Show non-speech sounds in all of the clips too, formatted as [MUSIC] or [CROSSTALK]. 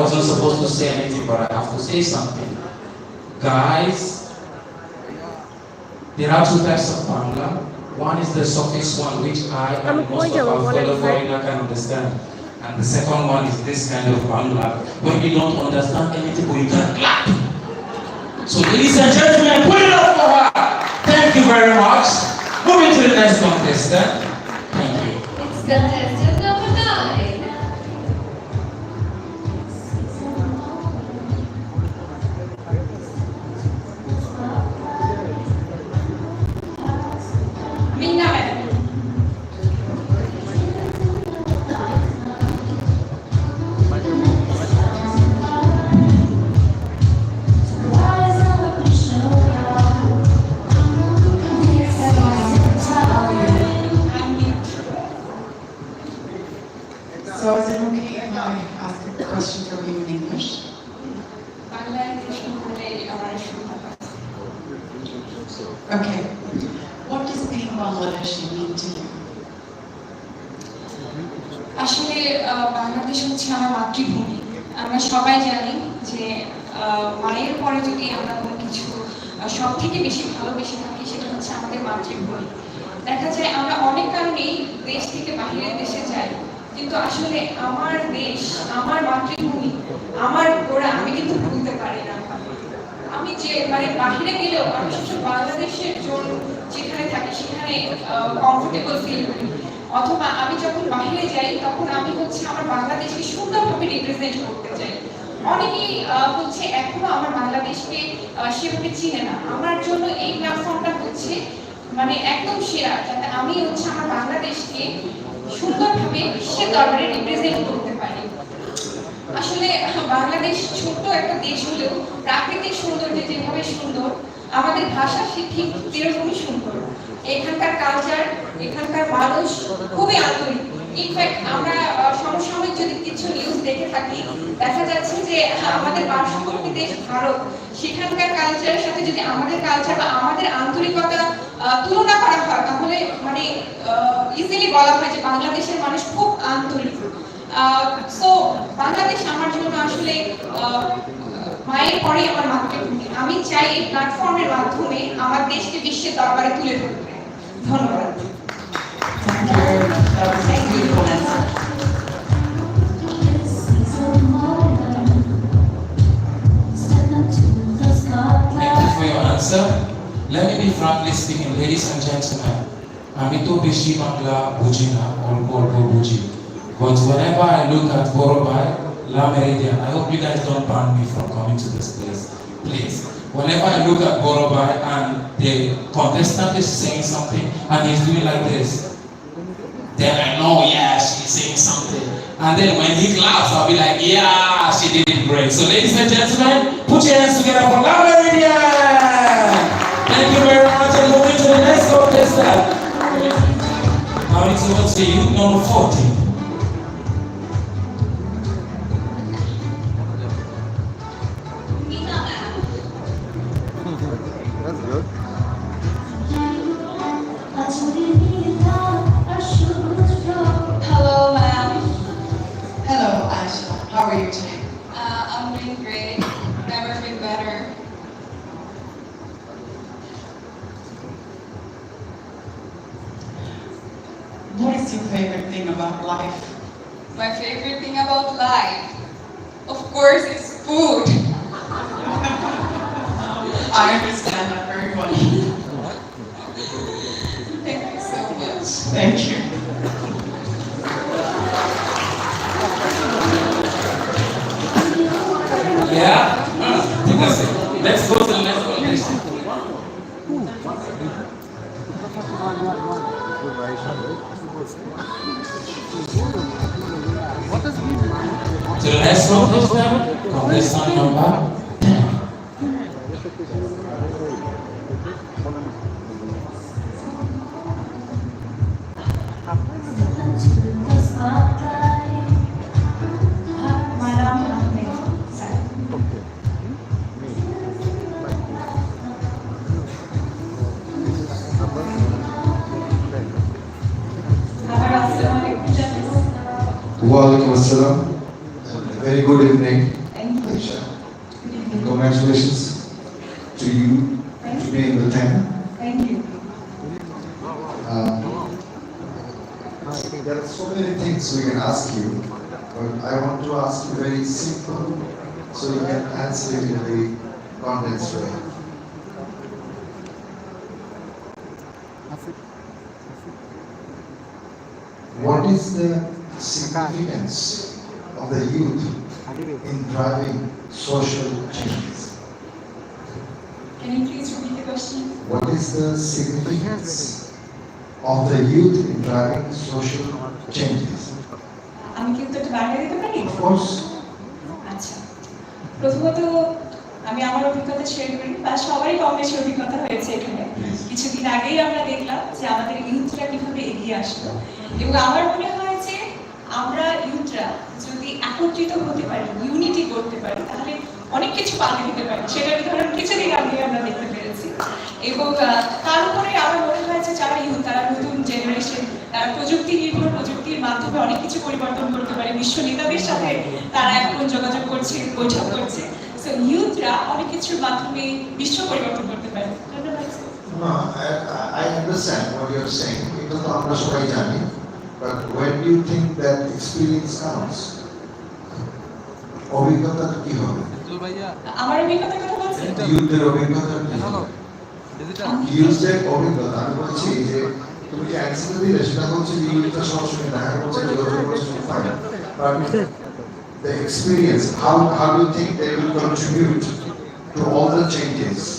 was not supposed to say anything, but I have to say something. Guys, there are two types of Bangla. One is the surface one, which I and most of our fellow foreigner can understand. And the second one is this kind of Bangla. When you don't understand anything, but you can clap. So ladies and gentlemen, put it up for her. Thank you very much. Moving to the next contestant. Thank you. It's. Question for you in English? Okay. What does being Bangladeshi mean to you? আসলে বাংলাদেশ হচ্ছে আমার মাতৃভূমি আমরা সবাই জানি যে মায়ের পরে যদি আমরা কোনো কিছু সব থেকে বেশি ভালোবেসে থাকি, সেটা হচ্ছে আমাদের মাতৃভূমি দেখা যায় আমরা অনেক কারণেই দেশ থেকে বাহিরের দেশে যাই কিন্তু আসলে আমার দেশ, আমার মাতৃভূমি, আমার গোড়া, আমি কিন্তু ভুলতে পারি না। আমি যে মানে বাহিরে গেলেও, আমি সবসময় বাংলাদেশের জন্য যেখানে থাকি, সেখানে কমফোর্টেবল ফিল করি। অথবা আমি যখন বাহিরে যাই, তখন আমি হচ্ছে আমার বাংলাদেশকে সুন্দরভাবে রিপ্রেজেন্ট করতে চাই। অনেকেই হচ্ছে এখনও আমার বাংলাদেশকে সেভাবে চিনে না। আমার জন্য এই প্ল্যাটফর্মটা হচ্ছে মানে একদম সেরা, যাতে আমি হচ্ছে আমার বাংলাদেশকে সুন্দরভাবে বিশ্বের দরবারে রিপ্রেজেন্ট করতে পারি আসলে বাংলাদেশ ছোট্ট একটা দেশ হলেও প্রাকৃতিক সৌন্দর্য যেভাবে সুন্দর, আমাদের ভাষা সে ঠিক সেরকমই সুন্দর। এখানকার কালচার এখানকার মানুষ খুবই আন্তরিক। ইনফ্যাক্ট আমরা আহ, সমসাময়িক যদি কিছু নিউজ দেখে থাকি। দেখা যাচ্ছে যে আমাদের পার্শ্ববর্তী দেশ ভারত, সেখানকার কালচারের সাথে যদি আমাদের কালচার বা আমাদের আন্তরিকতা তুলনা করা হয়, তাহলে মানে ইজিলি বলা হয় যে বাংলাদেশের মানুষ খুব আন্তরিক। বাংলাদেশ আমার জন্য আসলে মায়ের পরেই আমার মাতৃভূমি। আমি চাই এই প্ল্যাটফর্মের মাধ্যমে আমার দেশকে বিশ্বের দরবারে তুলে ধরতে। ধন্যবাদ। Let me be frankly speaking, ladies and gentlemen. আমি তো বেশি বাংলা বুঝি না অল্প অল্প বুঝি But whenever I look at Borobai, La Meridian, I hope you guys don't ban me from coming to this place. Please. Whenever I look at Borobai and the contestant is saying something and he's doing like this, then I know, yeah, she's saying something. And then when he claps, I'll be like, yeah, she did it great. So, ladies and gentlemen, put your hands together for La Meridian. God bless that. Married towards number 40. Favorite thing about life? my favorite thing about life of course is food [LAUGHS] I understand that very well. [LAUGHS] thank you so much Thank you. International convenção number 10. Wa alaikum assalam. Very good evening, Thank you. Congratulations to you to be in the ten. Thank you. Um, There are so many things we can ask you, but I want to ask you very simple, so you can answer it in a very condensed way. What is the significance of the youth in driving social changes? Can you please repeat the question? What is the significance of the youth in driving social changes? আমি কি উত্তরটা বাংলা দিতে পারি আচ্ছা প্রথমত আমি আমার অভিজ্ঞতা শেয়ার করি বা সবারই কম বেশি অভিজ্ঞতা হয়েছে এখানে কিছুদিন আগেই আমরা দেখলাম যে আমাদের ইউথরা কীভাবে এগিয়ে আসলো এবং আমার মনে হয় আমরা ইউথরা যদি একত্রিত হতে পারি ইউনিটি করতে পারি তাহলে অনেক কিছু পাল্টে দিতে পারি। সেটার উদাহরণ কিছুদিন আগে আমরা দেখতে পেরেছি। এবং তার উপরে আমার মনে হয় যে যারা ইউথ তারা নতুন জেনারেশন তারা প্রযুক্তি নির্ভর প্রযুক্তির মাধ্যমে অনেক কিছু পরিবর্তন করতে পারে। বিশ্ব নেতাদের সাথে তারা এখন যোগাযোগ করছে বৈঠক করছে। সো ইউথরা অনেক কিছুর মাধ্যমে বিশ্ব পরিবর্তন করতে পারে। no, I, I understand what you're saying, এটা তো আমরা সবাই জানি, but when do you think that experience counts? অভিজ্ঞতা কি হবে? আমার অভিজ্ঞতার কথা বলছেন ইউথদের অভিজ্ঞতা কি হবে? ইউথদের অভিজ্ঞতা, আমি বলছি যে তুমি যে অ্যান্সার দিলে সেটা হচ্ছে যে ইউথটা সবসময় দেখা করছে যোগাযোগ করছে fine but the experience, how, how do you think they will contribute to all the changes?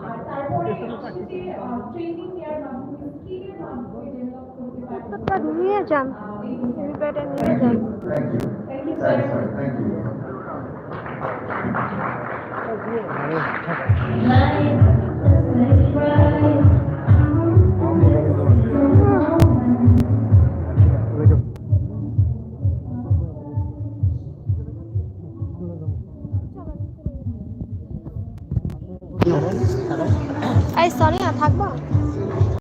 নির্দেশক ডেভেলপ করতে উত্তরটা নিয়ে যান। নিয়ে যান। Thank you thank you thank you.